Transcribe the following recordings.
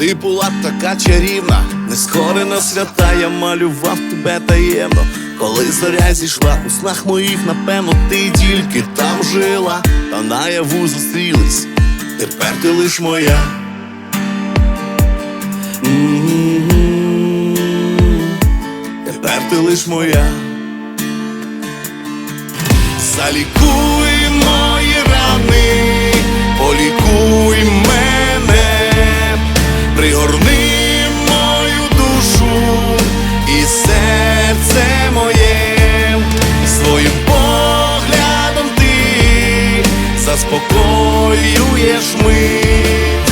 Ти була така чарівна, нескорена свята, я малював тебе таємно. Коли зоря зійшла у снах моїх, напевно, ти тільки там жила, та наяву зустрілись, тепер ти лиш моя. Тепер ти лиш моя. Залікуй мої рани, полікуй і серце моє, своїм поглядом ти заспокоюєш мить,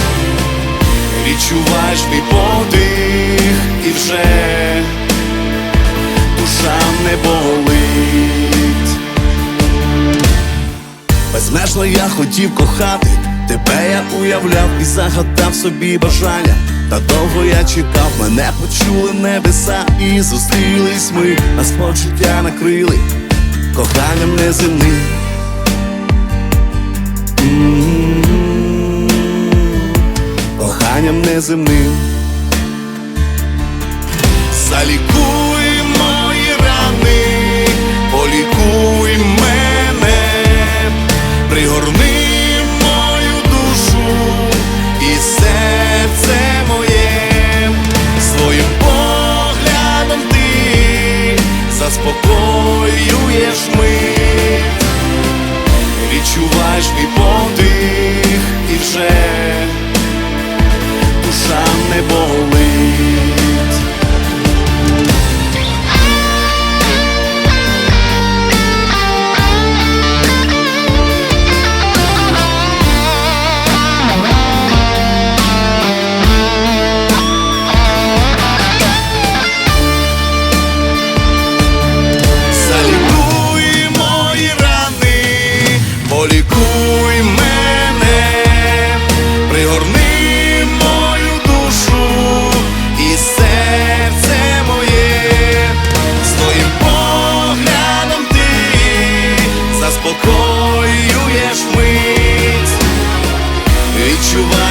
відчуваєш мій подих і вже душа не болить. Безмежно я хотів кохати, тебе я уявляв і загадав собі бажання. Та довго я чекав, мене почули небеса і зустрілись ми, нас почуття накрили коханням неземним. Коханням неземним. Залікуй відчуваю